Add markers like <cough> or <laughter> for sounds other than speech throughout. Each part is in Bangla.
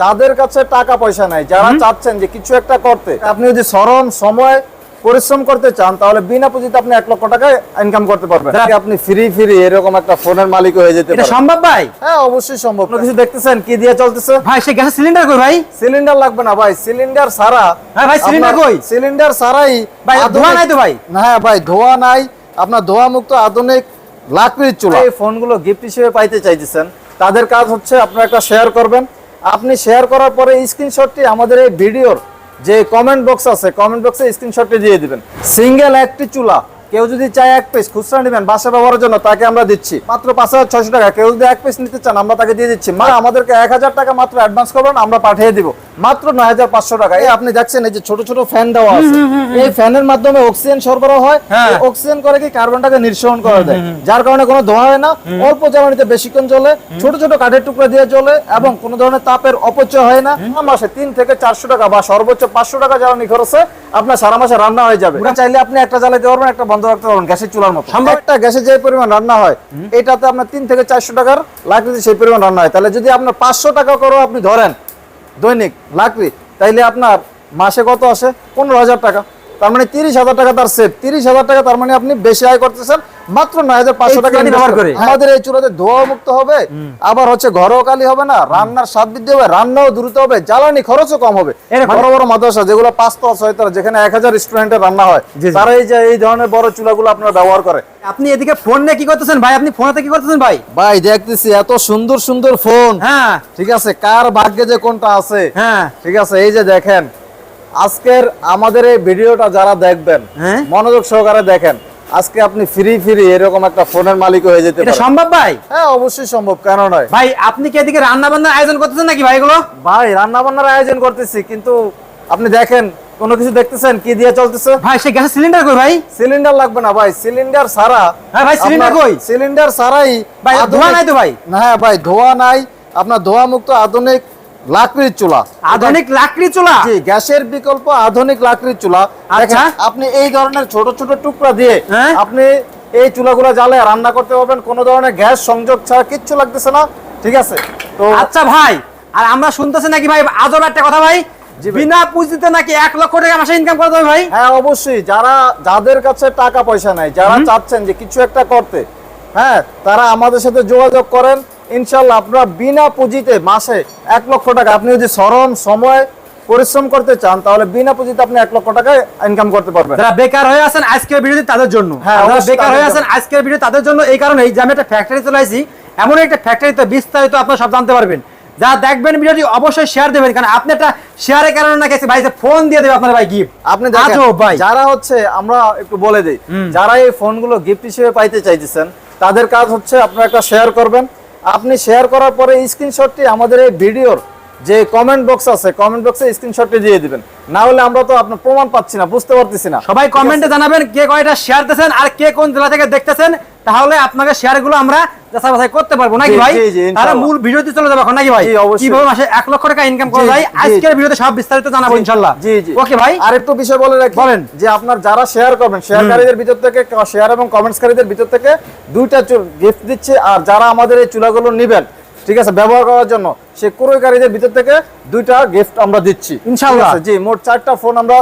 যাদের কাছে টাকা পয়সা নাই যারা চাচ্ছেন যে কিছু একটা করতে আপনি যদি শ্রম সময় পরিশ্রম করতে চান তাহলে বিনা পুঁজিতে আপনি এক লক্ষ টাকা ইনকাম করতে পারবেন। আপনি ফ্রি ফ্রি এরকম একটা ফোনের মালিক হয়ে যেতে পারেন। সম্ভব ভাই? হ্যাঁ অবশ্যই সম্ভব। কিছু দেখতেছেন? কি দিয়ে চলতেছে? ভাই সে গ্যাসের সিলিন্ডার কই ভাই? সিলিন্ডার লাগবে না ভাই সিলিন্ডার ছাড়া হ্যাঁ ভাই, cylinder কই? সিলিন্ডার ছাড়াই ভাই, ধোঁয়া নাই তো ভাই? হ্যাঁ ভাই ধোয়া নাই। আপনার ধোয়া মুক্ত আধুনিক লাকড়ির চুলা। এই ফোনগুলো গিফট হিসেবে পাইতে চাইতেছেন। তাদের কাজ হচ্ছে আপনারা একটা শেয়ার করবেন। আপনি শেয়ার করার পরে স্ক্রিনশটটি আমাদের এই ভিডিওর যে কমেন্ট বক্স আছে কমেন্ট বক্সে স্ক্রিনশটটি দিয়ে দিবেন। সিঙ্গেল একটি চুলা কেউ যদি চায় এক পিস খুচরা নেবেন বাসা ব্যবহারের জন্য তাকে আমরা দিচ্ছি। মাত্র পাঁচ হাজার ছয়শো টাকা। কেউ যদি এক পিস নিতে চান আমরা তাকে দিয়ে দিচ্ছি। মা আমাদেরকে এক হাজার টাকা মাত্র অ্যাডভান্স করবেন আমরা পাঠিয়ে দিব। মাত্র নয় হাজার পাঁচশো টাকা। এই আপনি দেখছেন এই যে ছোট ছোট ফ্যান দেওয়া আছে। এই ফ্যানের মাধ্যমে অক্সিজেন সরবরাহ হয়। হ্যাঁ। অক্সিজেন করে কি কার্বনটাকে নিঃসরণ করে দেয় যার কারণে কোনো ধোঁয়া হয় না। অল্প জ্বালানিতে বেশিক্ষণ চলে ছোট ছোট কাঠের টুকরা দিয়ে চলে এবং কোনো ধরনের তাপের অপচয় হয় না। মাসে তিন থেকে চারশো টাকা বা সর্বোচ্চ পাঁচশো টাকা জ্বালানি খরচে আপনার সারা মাসে রান্না হয়ে যাবে। চাইলে আপনি একটা জ্বালাতে পারবেন একটা বন্ধ রাখতে পারবেন গ্যাসের চুলার মতো। একটা গ্যাসে যে পরিমাণ রান্না হয় এটাতে আপনার তিন থেকে চারশো টাকার লাকড়িতে সেই পরিমাণ রান্না হয়। তাহলে যদি আপনার পাঁচশো টাকা আপনি ধরেন দৈনিক লাকড়ি তাইলে আপনার মাসে কত আসে? পনেরো হাজার টাকা। তার মানে তিরিশ হাজার টাকা তার সেভ তিরিশ হাজার টাকা তার মানে আপনি বেশি আয় করতেছেন। মাত্র নয় হাজার পাঁচশো টাকা ব্যবহার করে। আমাদের এই চুলাতে ধোয়া মুক্ত হবে আবার হচ্ছে ঘরও কালি হবে না রান্নার স্বাদ বৃদ্ধি হবে রান্নাও দ্রুত হবে জ্বালানি খরচও কম হবে। বড় বড় মাদ্রাসা যেগুলো পাঁচতলা ছয়তলা যেখানে এক হাজার স্টুডেন্টের রান্না হয়। তারা এই যে এই ধরনের বড় চুলাগুলো আপনারা ব্যবহার করে। আপনি এদিকে ফোন নিয়ে কি করতেছেন ভাই? আপনি ফোনেতে কি করতেছেন ভাই? ভাই দেখতেছি এত সুন্দর সুন্দর ফোন হ্যাঁ। ঠিক আছে কার ভাগ্যে যে কোনটা আছে? হ্যাঁ। ঠিক আছে এই যে দেখেন আজকের আমাদের এই ভিডিওটা যারা দেখবেন হ্যাঁ? মনোযোগ সহকারে দেখেন আজকে আপনি ফ্রি ফ্রি এরকম একটা ফোনের মালিক হয়ে যেতে পারেন। সম্ভব ভাই? হ্যাঁ অবশ্যই সম্ভব কেন নয়? ভাই আপনি কি এদিকে রান্না বান্নার আয়োজন করতেছেন নাকি ভাই এগুলো? ভাই রান্না বান্নার আয়োজন করতেছি কিন্তু আপনি দেখেন কোনো কিছু দেখতেছেন? কি দিয়ে চলতেছে? ভাই সে গ্যাসের সিলিন্ডার কই ভাই? সিলিন্ডার লাগবে না ভাই সিলিন্ডার ছাড়া হ্যাঁ ভাই, সিলিন্ডার কই? সিলিন্ডার ছাড়াই ভাই, ধোঁয়া নাই তো ভাই? হ্যাঁ ভাই ধোয়া নাই। আপনার ধোয়া মুক্ত আধুনিক লাকড়ির চুলা। আধুনিক লাকড়ি চুলা? জি গ্যাসের বিকল্প আধুনিক লাকড়ির চুলা। আচ্ছা। আপনি এই ধরনের ছোট ছোট টুকরা দিয়ে হ্যাঁ? আপনি এই চুলাগুলো জ্বালে রান্না করতে পারবেন। কোনো ধরনের গ্যাস সংযোগ ছাড়া কিচ্ছু লাগতেছে না। ঠিক আছে? তো আচ্ছা ভাই আর আমরা শুনতেছি নাকি ভাই আজব একটা কথা ভাই। বিনা পুঁজিতে নাকি এক লক্ষ টাকা মাসে ইনকাম করতে হবে ভাই? হ্যাঁ অবশ্যই। যারা যাদের কাছে টাকা পয়সা নাই যারা চাচ্ছেন যে কিছু একটা করতে হ্যাঁ তারা আমাদের সাথে যোগাযোগ করেন। ইনশাল্লাহ আপনারা বিনা পুঁজিতে মাসে এক লক্ষ টাকা আপনি যদি শ্রম সময় পরিশ্রম করতে চান তাহলে বিনা পুঁজিতে আপনি এক লক্ষ টাকা ইনকাম করতে পারবেন। যারা বেকার হয়ে আছেন আজকের ভিডিওতে তাদের জন্য। হ্যাঁ, যারা বেকার হয়ে আছেন আজকের ভিডিও তাদের জন্য এই কারণে যে আমি একটা ফ্যাক্টরি চলে আসি এমন একটা ফ্যাক্টরিতে বিস্তারিত আপনারা সব জানতে পারবেন। যারা দেখবেন ভিডিওটি অবশ্যই শেয়ার দেবেন কারণ আপনি একটা শেয়ারের কারণে নাকি ভাই যে ফোন দিয়ে দেবে আপনার ভাই গিফট আপনি আজব ভাই। যারা হচ্ছে আমরা একটু বলে দিই যারা এই ফোনগুলো গিফট হিসেবে পাইতে চাইতেছেন তাদের কাজ হচ্ছে আপনারা একটা শেয়ার করবেন আপনি শেয়ার করার পরে স্ক্রিনশটটি আমাদের এই ভিডিওর যে কমেন্ট বক্স আছে কমেন্ট বক্সে স্ক্রিনশটটি দিয়ে দিবেন। না হলে আমরা তো আপনার প্রমাণ পাচ্ছি না বুঝতে পারতেছি না। সবাই কমেন্টে জানাবেন কে কয়টা শেয়ার দিতেছেন আর কে কোন জেলা থেকে দেখতেছেন তাহলে আপনাকে শেয়ারগুলো আমরা যাচাই বাছাই করতে পারব নাকি ভাই? তারা মূল ভিডিওতে চলে যাবে এখন নাকি ভাই? কীভাবে মাসে এক লক্ষ টাকা ইনকাম করা যায়? আজকের ভিডিওতে সব বিস্তারিত জানাব ইনশাল্লাহ জি জি। ওকে ভাই? আরেকটু বিষয় বলে রাখি বলেন। যে আপনার যারা শেয়ার করবেন শেয়ারকারীদের ভিতর থেকে শেয়ার এবং কমেন্টসকারীদের ভিতর থেকে দুইটা গিফট দিচ্ছে আর যারা আমাদের এই চুলাগুলো নেবেন ঠিক আছে ব্যবহার করার জন্য। সে ক্রয়কারীদের ভিতর থেকে দুইটা গিফট আমরা দিচ্ছি। ইনশাআল্লাহ। ঠিক জি মোট চারটা ফোন আমরা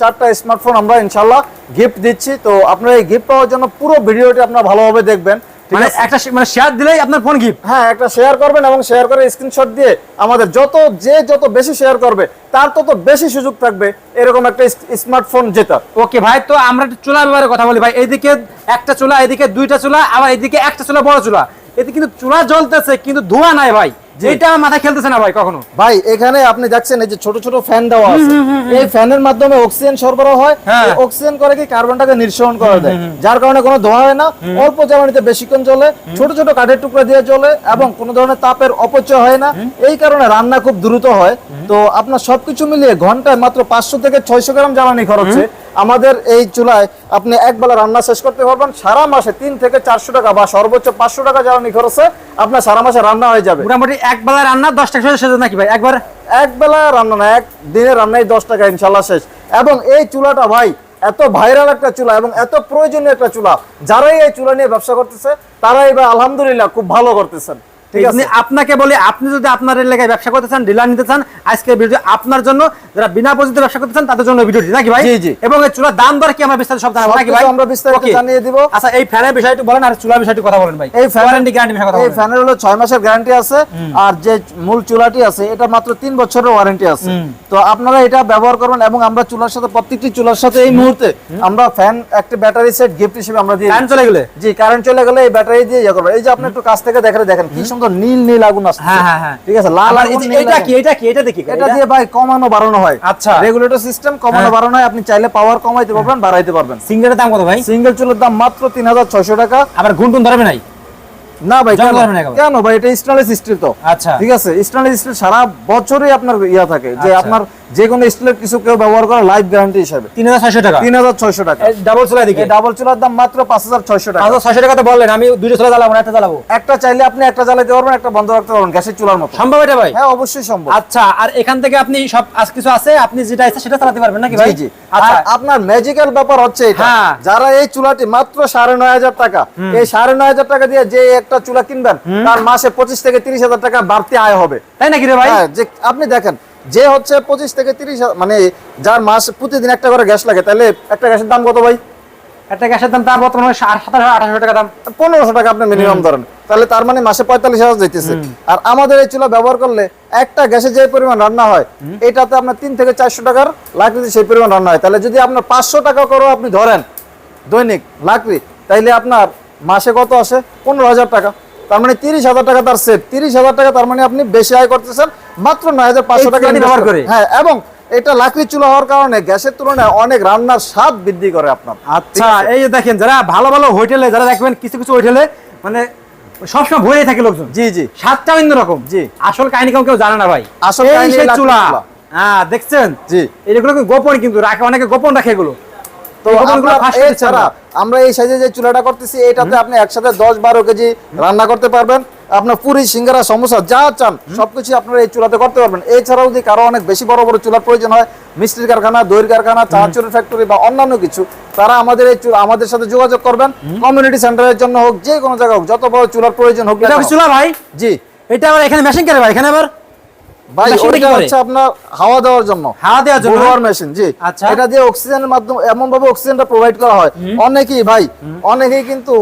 চারটা স্মার্টফোন আমরা ইনশাল্লাহ গিফট দিচ্ছি। তো আপনারা এই গিফট পাওয়ার জন্য পুরো ভিডিওটি আপনারা ভালোভাবে দেখবেন। মানে একটা মানে শেয়ার দিলেই আপনার ফোন গিফট হ্যাঁ একটা শেয়ার করবেন এবং শেয়ার করে স্ক্রিনশট দিয়ে আমাদের যত যে যত বেশি শেয়ার করবে তার তত বেশি সুযোগ থাকবে এরকম একটা স্মার্টফোন জেতার ওকে ভাই তো আমরা ব্যাপারে কথা বলি। ভাই এইদিকে একটা চুলা এদিকে দুইটা চুলা আবার এদিকে একটা চুলা বড় চুলা। এতে কিন্তু চুলা জ্বলতেছে কিন্তু ধোঁয়া নাই ভাই। এটা আমার খেলতেছে না ভাই কখনো। ভাই এখানে আপনি দেখছেন এই যে ছোট ছোট ফ্যান দেওয়া আছে। এই ফ্যানের মাধ্যমে অক্সিজেন সরবরাহ হয়। অক্সিজেন করে কি কার্বনটাকে নিঃসরণ করে দেয় যার কারণে কোনো ধোঁয়া না। অল্প জ্বালানিতে বেশিক্ষণ চলে ছোট ছোট কাঠের টুকরা দিয়ে চলে এবং কোনো ধরনের তাপের অপচয় হয় না। এই কারণে রান্না খুব দ্রুত হয়। তো আপনার সবকিছু মিলিয়ে ঘন্টায় মাত্র পাঁচশো থেকে ছয়শো গ্রাম জ্বালানি খরচে আমাদের এই চুলায় আপনি একবেলা রান্না শেষ করতে পারবেন। সারা মাসে তিন থেকে চারশো টাকা বা সর্বোচ্চ পাঁচশো টাকা জ্বালানি খরচে আপনার সারা মাসে রান্না হয়ে যাবে। মোটামুটি একবেলা রান্না দশ টাকা সেজে নাকি ভাই? একবার একবেলা রান্না না এক দিনে রান্নাই দশ টাকা ইনশাল্লাহ শেষ। এবং এই চুলাটা ভাই এত ভাইরাল একটা চুলা এবং এত প্রয়োজনীয় একটা চুলা। যারাই এই চুলা নিয়ে ব্যবসা করতেছে তারাই বা আলহামদুলিল্লাহ খুব ভালো করতেছেন। আপনাকে বলি আপনি যদি আপনার এলাকায় ব্যবসা করতে চান ডিলার নিতে চান আজকে ভিডিও আপনার জন্য যারা বিনা পুঁজিতে ব্যবসা করতে চান তাদের জন্য ভিডিওটি নাকি ভাই? জি, জি। এবং এই চুলার দাম দর কি আমরা বিস্তারিত সব জানাব নাকি ভাই? আমরা বিস্তারিত জানিয়ে দিব। আচ্ছা এই ফ্যানের বিষয়টি বলেন আর চুলার বিষয়টি কথা বলেন ভাই। এই ফ্যান ওয়ারেন্টি গ্যারান্টি বিষয়ে কথা এই ফ্যানের হলো ছয় মাসের গ্যারান্টি আছে আর যে মূল চুলাটি আছে এটা মাত্র তিন বছরের ওয়ারেন্টি আছে। তো আপনারা এটা ব্যবহার করবেন এবং আমরা চুলার সাথে প্রত্যেকটি চুলার সাথে এই মুহূর্তে আমরা ফ্যান একটা ব্যাটারি সেট গিফট হিসেবে আমরা দিয়ে ফ্যান চলে গেলে? জি কারেন্ট চলে গেলে এই ব্যাটারি দিয়ে ইয়ে করবে এই যে আপনি একটু কাছ থেকে দেখে দেখেন কি সুন্দর নীল নীল আগুন আসছে। হ্যাঁ, হ্যাঁ, হ্যাঁ। ঠিক আছে লাল আগুন এটা কি এটা কি এটা দেখি এটা দিয়ে ভাই কমানো বাড়ানো হয়। আচ্ছা। রেগুলেটর সিস্টেম কমানো হ্যাঁ। বাড়ানো হয়। আপনি চাইলে পাওয়ার কমাইতে পারবেন বাড়াইতে পারবেন। সিঙ্গেলের দাম কত ভাই? সিঙ্গেল চুলের দাম মাত্র তিন হাজার ছয়শো টাকা। আবার ঘুনটুন ধরবে নাই? না ভাই? কেন? ভাই? এটা স্টেনলেস স্টিল তো। আচ্ছা। ঠিক আছে স্টেনলেস স্টিল সারা বছরই আপনার ইয়া থাকে। যে আচ্ছা। আপনার যে কোনো স্টিলের কিছু কেউ ব্যবহার করে লাইফ গ্যারান্টি হিসাবে। তিন হাজার ছয়শো টাকা। তিন হাজার ছয়শো টাকা। ডাবল চুলা দিকে? ডাবল চুলার দাম মাত্র পাঁচ হাজার ছয়শো টাকা। ছয়শো টাকা তো বললেন আমি দুটো চুলা জ্বালাবো একটা জ্বালাবো। একটা চাইলে আপনি একটা জ্বালাতে পারবেন একটা বন্ধ রাখতে পারবেন গ্যাসের চুলার মতো। সম্ভব এটা ভাই? হ্যাঁ অবশ্যই সম্ভব। আচ্ছা আর এখান থেকে আপনি সব আজ কিছু আছে আপনি যেটা ইচ্ছা সেটা চালাতে পারবেন নাকি ভাই? জি। জি আচ্ছা আপনার ম্যাজিক্যাল ব্যাপার হচ্ছে এটা। হ্যাঁ। যারা এই চুলাটি মাত্র সাড়ে নয় হাজার টাকা এই সাড়ে নয় হাজার টাকা দিয়ে যে একটা চুলা কিনবেন তার মাসে পঁচিশ থেকে তিরিশ হাজার টাকা বাড়তি আয় হবে। তাই নাকি রে ভাই? হ্যাঁ যে আপনি দেখেন যে হচ্ছে পঁচিশ থেকে তিরিশ মানে যার মাস প্রতিদিন একটা করে গ্যাস লাগে তাহলে একটা গ্যাসের দাম কত ভাই? একটা গ্যাসের দাম তার বর্তমানে সাতাশ আঠাশশো টাকা দাম। পনেরোশো টাকা আপনি মিনিমাম ধরেন। তাহলে তার মানে মাসে পঁয়তাল্লিশ হাজার যেতেছে আর আমাদের এই চুলা ব্যবহার করলে একটা গ্যাসে যে পরিমাণ রান্না হয় এটাতে আপনার তিন থেকে চারশো টাকার লাকড়িতে সেই পরিমাণ রান্না হয়। তাহলে যদি আপনার পাঁচশো টাকা করেও আপনি ধরেন দৈনিক লাকড়ি তাইলে আপনার মাসে কত আসে? পনেরো হাজার টাকা। তার মানে তিরিশ হাজার টাকা তার সেট তিরিশ হাজার টাকা তার মানে আপনি বেশি আয় করতেছেন মাত্র নয় হাজার পাঁচশো টাকা ব্যবহার করে। হ্যাঁ এবং এটা লাকড়ি চুলা হওয়ার কারণে গ্যাসের তুলনায় অনেক রান্নার স্বাদ বৃদ্ধি করে আপনার। আচ্ছা এই যে দেখেন যারা ভালো ভালো হোটেলে যারা দেখবেন কিছু কিছু হোটেলে মানে সবসময় ভরে থাকে লোকজন। জি জি। স্বাদটাও অন্যরকম জি। আসল কাহিনী কেউ কেউ জানে না ভাই। আসল কাহিনী চুলা। হ্যাঁ দেখছেন? জি। এগুলো গোপন কিন্তু রাখে অনেকে গোপন রাখে এগুলো। তো এছাড়া আমরা এই সাইজে যে চুলাটা করতেছি এটাতে আপনি একসাথে দশ বারো কেজি রান্না করতে পারবেন। আপনার পুরি সিঙ্গারা সমোসা যা চান সবকিছু আপনারা এই চুলাতে করতে পারবেন। এছাড়াও যদি কারও অনেক বেশি বড় বড় চুলার প্রয়োজন হয় মিষ্টির কারখানা দইয়ের কারখানা চানাচুরের ফ্যাক্টরি বা অন্যান্য কিছু তারা আমাদের এই চুলা আমাদের সাথে যোগাযোগ করবেন। কমিউনিটি সেন্টারের জন্য হোক যে কোনো জায়গা হোক যত বড় চুলার প্রয়োজন হোক। চুলা ভাই? জি। এটা আবার এখানে মেশিন করে ভাই এখানে আবার? ভাই করে? হচ্ছে আপনার হাওয়া দেওয়ার জন্য। হাওয়া দেওয়ার জন্য ব্লোয়ার মেশিন জি। আচ্ছা। এটা দিয়ে অক্সিজেনের মাধ্যমে এমন ভাবে অক্সিজেনটা প্রোভাইড করা হয়। অনেকেই ভাই অনেকেই কিন্তু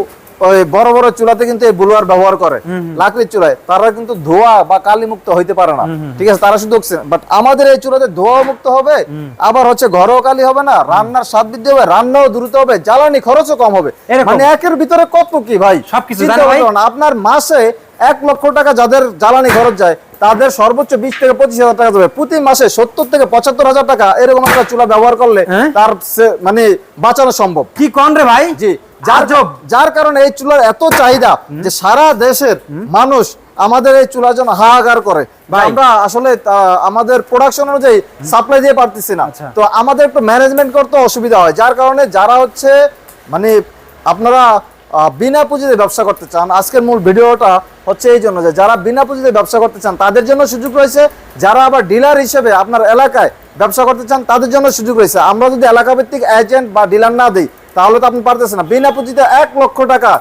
ওই বড় বড় চুলাতে কিন্তু এই ব্লোয়ার ব্যবহার করে। লাকড়ির চুলায়। তারা কিন্তু ধোয়া বা কালি মুক্ত হইতে পারে না। ঠিক আছে তারা শুধু অক্সিজেন বাট আমাদের এই চুলাতে ধোয়া মুক্ত হবে আবার হচ্ছে ঘরও কালি হবে না রান্নার স্বাদ বৃদ্ধি হবে রান্নাও দ্রুত হবে জ্বালানি খরচও কম হবে। মানে একের ভিতরে কত কি ভাই? সবকিছু? আপনার মাসে এক লক্ষ টাকা যাদের জ্বালানি খরচ যায় তাদের সর্বোচ্চ বিশ থেকে পঁচিশ হাজার টাকা দেবে। প্রতি মাসে সত্তর থেকে পঁচাত্তর হাজার টাকা এরকম একটা চুলা ব্যবহার করলে হ্যাঁ? তার মানে বাঁচানো সম্ভব। কি কন রে ভাই? জি। যার যার কারণে এই চুলার এত চাহিদা যে সারা দেশের মানুষ আমাদের এই চুলার জন্য হাহাকার করে। আমরা আসলে আমাদের প্রোডাকশন অনুযায়ী সাপ্লাই দিয়ে পারতেছি না। আচ্ছা। তো আমাদের একটু ম্যানেজমেন্ট করতে অসুবিধা হয়। যার কারণে যারা হচ্ছে মানে আপনারা বিনা পুঁজিতে ব্যবসা করতে চান, আজকের মূল ভিডিওটা হচ্ছে এই জন্য যে যারা বিনা পুঁজিতে ব্যবসা করতে চান, তাদের জন্য সুযোগ রয়েছে। যারা আবার ডিলার হিসেবে আপনার এলাকায় ব্যবসা করতে চান, তাদের জন্য সুযোগ রয়েছে। আমরা যদি এলাকা ভিত্তিক এজেন্ট বা ডিলার না দিই, তাহলে তো আপনি পারতেছেন না। বিনা পুঁজিতে এক লক্ষ টাকা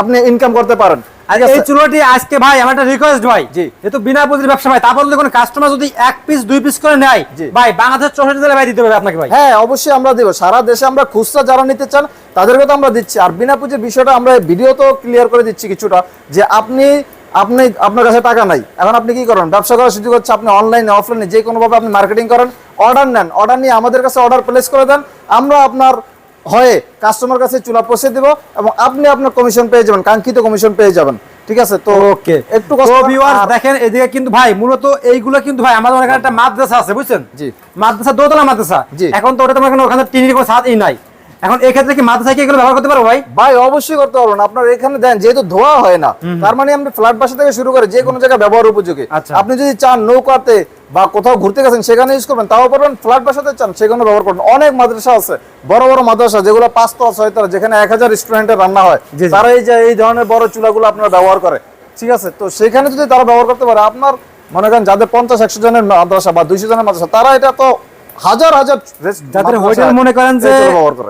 আপনি ইনকাম করতে পারেন? এই চুলোটি আজকে ভাই আমার একটা রিকোয়েস্ট ভাই। জি। যেহেতু বিনা পুঁজির ব্যবসা ভাই তারপর কোনো কাস্টমার যদি এক পিস দুই পিস করে নেয়। ভাই বাংলাদেশ চৌষট্টি জেলায় ভাই দিতে হবে আপনাকে ভাই? হ্যাঁ অবশ্যই আমরা দেবো। সারা দেশে আমরা খুচরা যারা নিতে চান তাদেরকে তো আমরা দিচ্ছি। আর বিনা পুঁজির বিষয়টা আমরা ভিডিও তো ক্লিয়ার করে দিচ্ছি কিছুটা যে আপনি আপনি আপনার কাছে টাকা নাই। এখন আপনি কি করেন? ব্যবসা করার সুযোগ হচ্ছে আপনি অনলাইনে অফলাইনে যে কোনোভাবে আপনি মার্কেটিং করেন অর্ডার নেন। অর্ডার নিয়ে আমাদের কাছে অর্ডার প্লেস করে দেন। আমরা আপনার হয়ে কাস্টমার কাছে চুলা পৌঁছে দিব এবং আপনি আপনার কমিশন পেয়ে যাবেন কাঙ্ক্ষিত কমিশন পেয়ে যাবেন। ঠিক আছে? তো ওকে একটু দেখেন এদিকে কিন্তু ভাই মূলত এইগুলো কিন্তু ভাই আমাদের ওখানে একটা মাদ্রাসা আছে বুঝছেন? জি। মাদ্রাসা দোতলা মাদ্রাসা। জি। এখন তো ওটা তোমার ওখানে টিনের কোনো ছাদই নাই। এখন এই ক্ষেত্রে কি মাদ্রাসা কি এগুলো ব্যবহার করতে পারব ভাই? ভাই অবশ্যই করতে পারবেন আপনার এখানে দেন যেহেতু ধোয়া হয় না তার মানে আপনি ফ্ল্যাট বাসা থেকে শুরু করে যে কোনো জায়গায় ব্যবহার উপযোগী। আচ্ছা। আপনি যদি চান নৌকাতে বা কোথাও ঘুরতে গেছেন সেখানে ইউজ করবেন তাও পারবেন ফ্ল্যাট বাসাতে চান সেখানে ব্যবহার করবেন। অনেক মাদ্রাসা আছে বড় বড় মাদ্রাসা যেগুলো পাঁচতলা ছয়তলা যেখানে এক হাজার স্টুডেন্টের রান্না হয়। তারা এই যে এই ধরনের বড় চুলাগুলো আপনারা ব্যবহার করে। ঠিক আছে? তো সেখানে যদি তারা ব্যবহার করতে পারে আপনার মনে করেন যাদের পঞ্চাশ একশো জনের মাদ্রাসা বা দুইশো জনের মাদ্রাসা তারা এটা তো হাজার হাজার যাদের হোটেল মনে করেন যে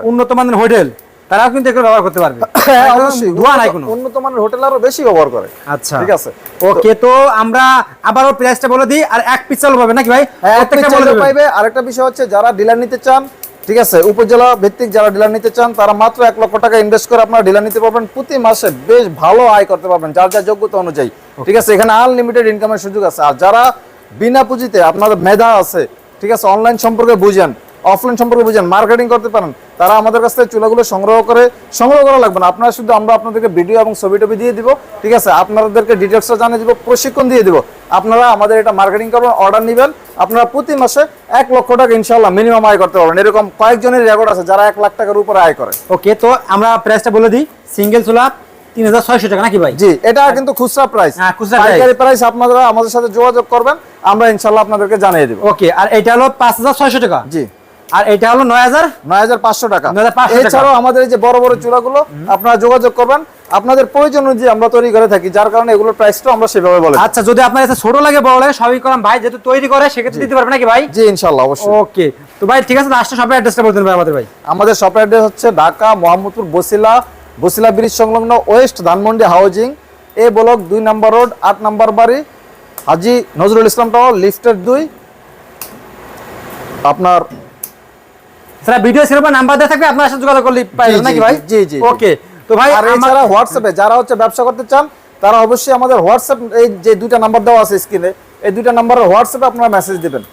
উন্নত মানের হোটেল তারাও কিন্তু এগুলো ব্যবহার করতে পারবে। <coughs> হ্যাঁ অবশ্যই। ধোয়া নাই উন্নত- কোনো। উন্নত মানের হোটেল আরও বেশি ব্যবহার করে। আচ্ছা। ঠিক আছে? ওকে তো আমরা আবারও প্রাইসটা বলে দিই আর এক পিস চালু পাবে নাকি ভাই? হ্যাঁ প্রত্যেকটা বলে পাইবে। আরেকটা বিষয় হচ্ছে যারা ডিলার নিতে চান ঠিক আছে উপজেলা ভিত্তিক যারা ডিলার নিতে চান তারা মাত্র এক লক্ষ টাকা ইনভেস্ট করে আপনারা ডিলার নিতে পারবেন। প্রতি মাসে বেশ ভালো আয় করতে পারবেন যার যার যোগ্যতা অনুযায়ী। ঠিক আছে? এখানে আনলিমিটেড ইনকামের সুযোগ আছে। আর যারা বিনা পুঁজিতে আপনাদের মেধা আছে ঠিক আছে অনলাইন সম্পর্কে বুঝেন অফলাইন সম্পর্কে বুঝেন মার্কেটিং করতে পারেন। তারা আমাদের কাছ থেকে চুলাগুলো সংগ্রহ করে, সংগ্রহ করা লাগবে না। আপনারা শুধু আমরা আপনাদেরকে ভিডিও এবং ছবি টবি দিয়ে দিব, ঠিক আছে? আপনাদেরকে ডিটেলসটা জানিয়ে দিব, প্রশিক্ষণ দিয়ে দিব। আপনারা আমাদের এটা মার্কেটিং করবেন অর্ডার নেবেন। আপনারা প্রতি মাসে এক লক্ষ টাকা ইনশাল্লাহ মিনিমাম আয় করতে পারবেন। এরকম কয়েকজনের রেকর্ড আছে যারা এক লাখ টাকার উপরে আয় করে। ওকে তো আমরা প্রাইসটা বলে দিই। সিঙ্গেল চুলা তিন হাজার ছয়শো টাকা নাকি ভাই? জি এটা কিন্তু খুচরা প্রাইস হ্যাঁ, খুচরা পাইকারি প্রাইস আপনারা আমাদের সাথে যোগাযোগ করবেন আমরা ইনশাল্লাহ আপনাদেরকে জানিয়ে দিব। ওকে আর এটা হলো পাঁচ হাজার ছয়শো টাকা? জি। আর এটা হলো নয় হাজার? নয় হাজার পাঁচশো টাকা। এছাড়াও আমাদের এই যে বড় বড় চূড়াগুলো আপনারা যোগাযোগ করবেন। আপনাদের প্রয়োজন অনুযায়ী আমরা তৈরি করে থাকি যার কারণে এগুলোর প্রাইসটা আমরা সেভাবে বলে। আচ্ছা যদি আপনার কাছে ছোট লাগে বড় লাগে সবই করাম ভাই যেহেতু তৈরি করে সেক্ষেত্রে দিতে পারবে নাকি ভাই? জি ইনশাল্লাহ অবশ্যই। ওকে তো ভাই ঠিক আছে লাস্টে সবাই অ্যাড্রেসটা বলতেন ভাই আমাদের ভাই। আমাদের শপ অ্যাড্রেস হচ্ছে ঢাকা মোহাম্মদপুর বসিলা বসিলা ব্রিজ সংলগ্ন west Dhanmondi housing. A block দুই নাম্বার রোড আট নাম্বার বাড়ি। হাজি নজরুল ইসলাম টাওয়ার লিফটের দুই। আপনার স্যার ভিডিও সেরকম নাম্বার দেওয়া থাকবে আপনার সাথে যোগাযোগ করলে পাইবেন নাকি ভাই? জি, জি, জি। ওকে তো ভাই আর এছাড়া হোয়াটসঅ্যাপে যারা হচ্ছে ব্যবসা করতে চান তারা অবশ্যই আমাদের হোয়াটসঅ্যাপ এই যে দুইটা নাম্বার দেওয়া আছে স্ক্রিনে এই দুইটা নাম্বারে হোয়াটসঅ্যাপে আপনারা মেসেজ দিবেন।